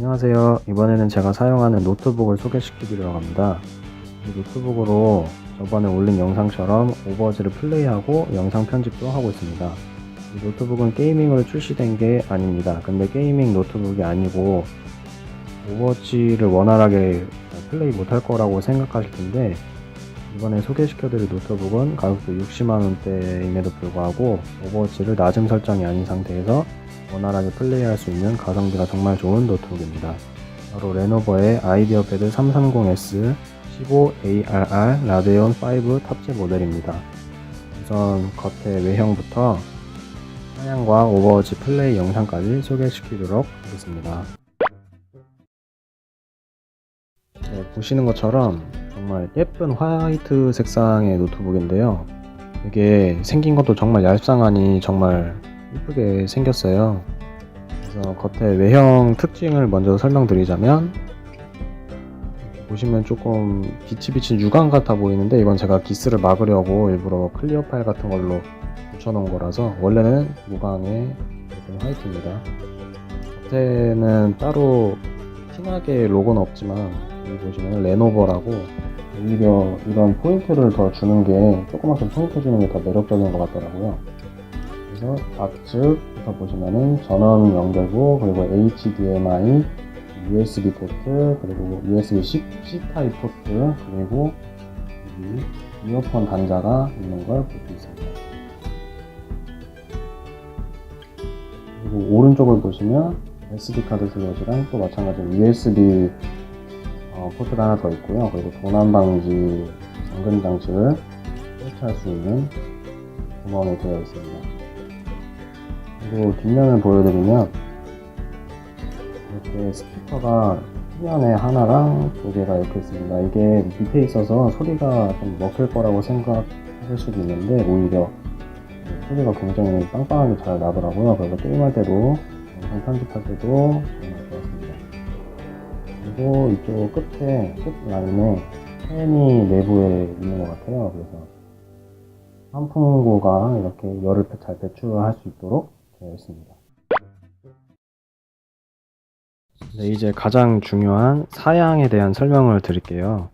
안녕하세요. 이번에는 제가 사용하는 노트북을 소개시키려고 합니다. 이 노트북으로 저번에 올린 영상처럼 오버워치를 플레이하고 영상 편집도 하고 있습니다. 이 노트북은 게이밍으로 출시된 게 아닙니다. 근데 게이밍 노트북이 아니고 오버워치를 원활하게 플레이 못할 거라고 생각하실 텐데 이번에 소개시켜드릴 노트북은 가격도 60만원대임에도 불구하고 오버워치를 낮은 설정이 아닌 상태에서 원활하게 플레이할 수 있는 가성비가 정말 좋은 노트북입니다. 바로 레노버의 아이디어 패드 330S 15ARR 라데온 5 탑재 모델입니다. 우선 겉의 외형부터 사양과 오버워치 플레이 영상까지 소개시키도록 하겠습니다. 네, 보시는 것처럼 정말 예쁜 화이트 색상의 노트북인데요. 이게 생긴 것도 정말 얄쌍하니 정말 이쁘게 생겼어요. 그래서 겉에 외형 특징을 먼저 설명드리자면 보시면 조금 비친 유광 같아 보이는데 이건 제가 기스를 막으려고 일부러 클리어 파일 같은 걸로 붙여놓은 거라서 원래는 무광의 화이트입니다. 겉에는 따로 티나게 로고는 없지만 여기 보시면 레노버라고 오히려 이런 포인트를 더 주는 게 조그맣게 포인트 주는 게 더 매력적인 것 같더라고요. 그래서 좌측부터 보시면은 전원 연결부 그리고 HDMI, USB 포트 그리고 USB C, C 타입 포트 그리고 이어폰 단자가 있는 걸 볼 수 있습니다. 그리고 오른쪽을 보시면 SD 카드 슬롯이랑 또 마찬가지로 USB 어, 포트가 하나 더 있고요. 그리고 도난 방지 잠금 장치를 설치할 수 있는 구멍이 되어 있습니다. 그리고 뒷면을 보여드리면 이렇게 스피커가 후면에 하나랑 두 개가 이렇게 있습니다. 이게 밑에 있어서 소리가 좀 먹힐 거라고 생각하실 수도 있는데 오히려 소리가 굉장히 빵빵하게 잘 나더라고요. 그래서 게임할 때도 영상 편집할 때도. 그리고 이쪽 끝에 끝 라인에 팬이 내부에 있는 것 같아요. 그래서 환풍구가 이렇게 열을 잘 배출할 수 있도록 되어 있습니다. 네, 이제 가장 중요한 사양에 대한 설명을 드릴게요.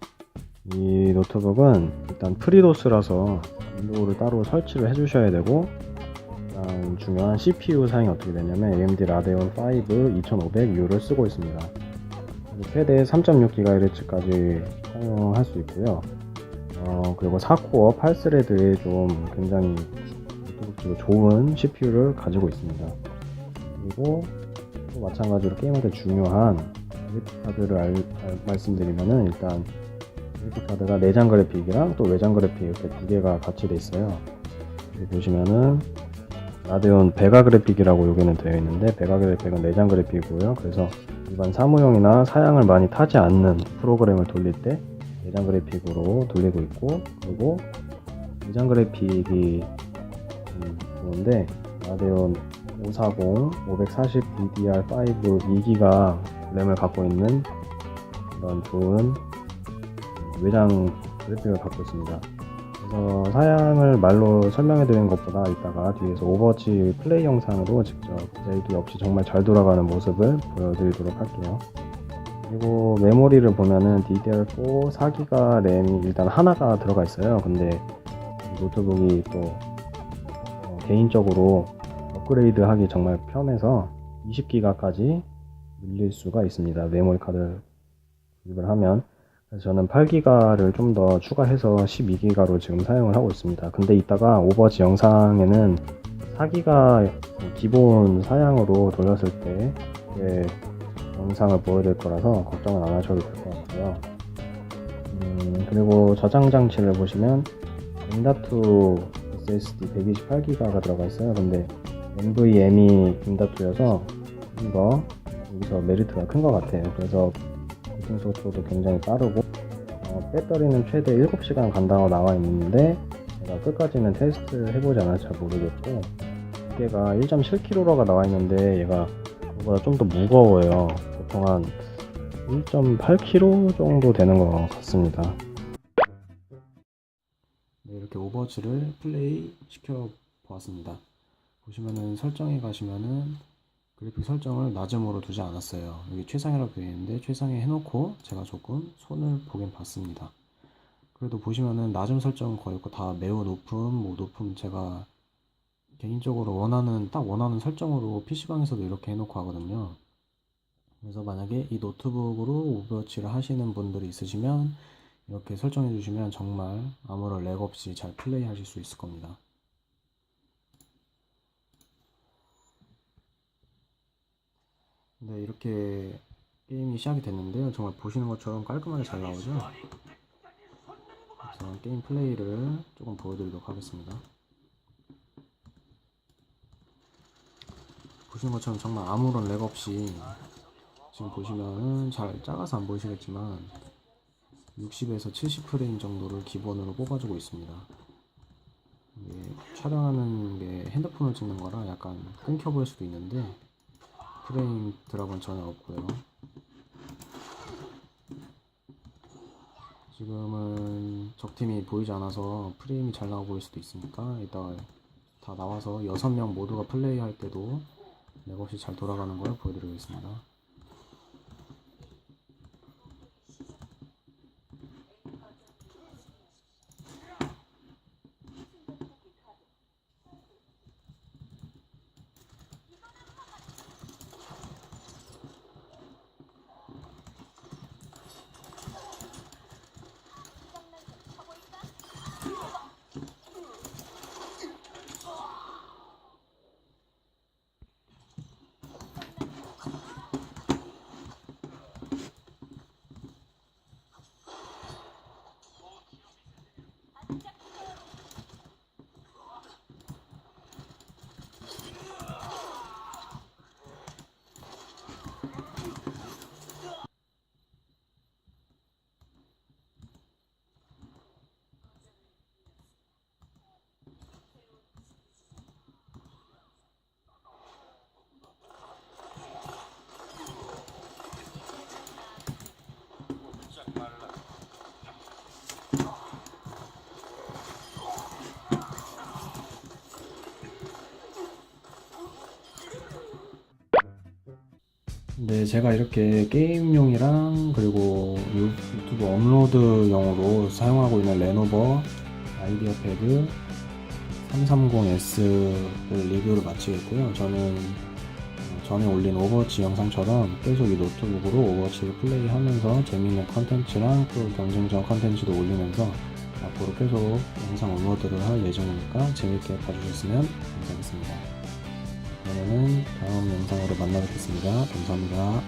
이 노트북은 일단 프리도스라서 윈도우를 따로 설치를 해주셔야 되고 일단 중요한 CPU 사양이 어떻게 되냐면 AMD 라데온 5 2500U를 쓰고 있습니다. 최대 3.6GHz까지 사용할 수 있고요. 어, 그리고 4코어 8스레드의 좀 굉장히 좋은 CPU를 가지고 있습니다. 그리고 또 마찬가지로 게임할 때 중요한 그래픽 카드를 알, 알- 말씀드리면은 일단 그래픽 카드가 내장 그래픽이랑 또 외장 그래픽 이렇게 두 개가 같이 돼 있어요. 여기 보시면은 라데온 베가 그래픽이라고 여기는 되어 있는데 베가 그래픽은 내장 그래픽이고요. 그래서 일반 사무용이나 사양을 많이 타지 않는 프로그램을 돌릴 때 내장 그래픽으로 돌리고 있고 그리고 내장 그래픽이 음, 좋은데 라데온 540, 540 DDR5 2기가 램을 갖고 있는 그런 좋은 외장 그래픽을 갖고 있습니다. 그래서 사양을 말로 설명해 드리는 것보다 이따가 뒤에서 오버워치 플레이 영상으로 직접 젤기 없이 정말 잘 돌아가는 모습을 보여드리도록 할게요. 그리고 메모리를 보면은 DDR4 4기가 램이 일단 하나가 들어가 있어요. 근데 이 노트북이 또 어, 개인적으로 업그레이드 하기 정말 편해서 20기가까지 늘릴 수가 있습니다. 메모리 카드 구입을 하면. 저는 8기가를 좀 더 추가해서 12기가로 지금 사용을 하고 있습니다. 근데 이따가 오버워치 영상에는 4기가 기본 사양으로 돌렸을 때 예, 영상을 보여드릴 거라서 걱정은 안 하셔도 될 것 같고요. 음, 그리고 저장 장치를 보시면 M.2 SSD 128기가가 들어가 있어요. 근데 NVMe M.2여서 좀 더 여기서 메리트가 큰 것 같아요. 그래서 속도도 굉장히 빠르고 어, 배터리는 최대 7시간 간다고 나와 있는데 제가 끝까지는 테스트 해보지 않아서 잘 모르겠고 무게가 1.7kg가 나와 있는데 얘가 그거보다 좀 더 무거워요. 보통 한 1.8kg 정도 되는 것 같습니다. 네, 이렇게 오버워치를 플레이 시켜 보았습니다. 보시면은 설정에 가시면은 그래픽 설정을 낮음으로 두지 않았어요. 여기 최상이라고 되어 있는데 최상에 해놓고 제가 조금 손을 보긴 봤습니다. 그래도 보시면은 낮음 설정 거의 없고 다 매우 높음, 뭐 높음 제가 개인적으로 원하는 딱 원하는 설정으로 PC방에서도 이렇게 해놓고 하거든요. 그래서 만약에 이 노트북으로 오버워치를 하시는 분들이 있으시면 이렇게 설정해 주시면 정말 아무런 렉 없이 잘 플레이 하실 수 있을 겁니다. 네, 이렇게 게임이 시작이 됐는데요. 정말 보시는 것처럼 깔끔하게 잘 나오죠? 그래서 게임 플레이를 조금 보여드리도록 하겠습니다. 보시는 것처럼 정말 아무런 렉 없이 지금 보시면은 잘 작아서 안 보이시겠지만 60에서 70프레임 정도를 기본으로 뽑아주고 있습니다. 이게 촬영하는 게 핸드폰을 찍는 거라 약간 끊겨 보일 수도 있는데 프레임 드랍은 전혀 없고요. 지금은 적팀이 보이지 않아서 프레임이 잘 나와 보일 수도 있으니까 이따 다 나와서 6명 모두가 플레이할 때도 렉 없이 잘 돌아가는 걸 보여드리겠습니다. 네, 제가 이렇게 게임용이랑 그리고 유- 유튜브 업로드용으로 사용하고 있는 레노버 아이디어 패드 330S를 리뷰를 마치겠고요. 저는 어, 전에 올린 오버워치 영상처럼 계속 이 노트북으로 오버워치를 플레이하면서 재미있는 컨텐츠랑 또 경쟁전 컨텐츠도 올리면서 앞으로 계속 영상 업로드를 할 예정이니까 재밌게 봐주셨으면 감사하겠습니다. 그러면은 다음 영상으로 만나 뵙겠습니다. 감사합니다.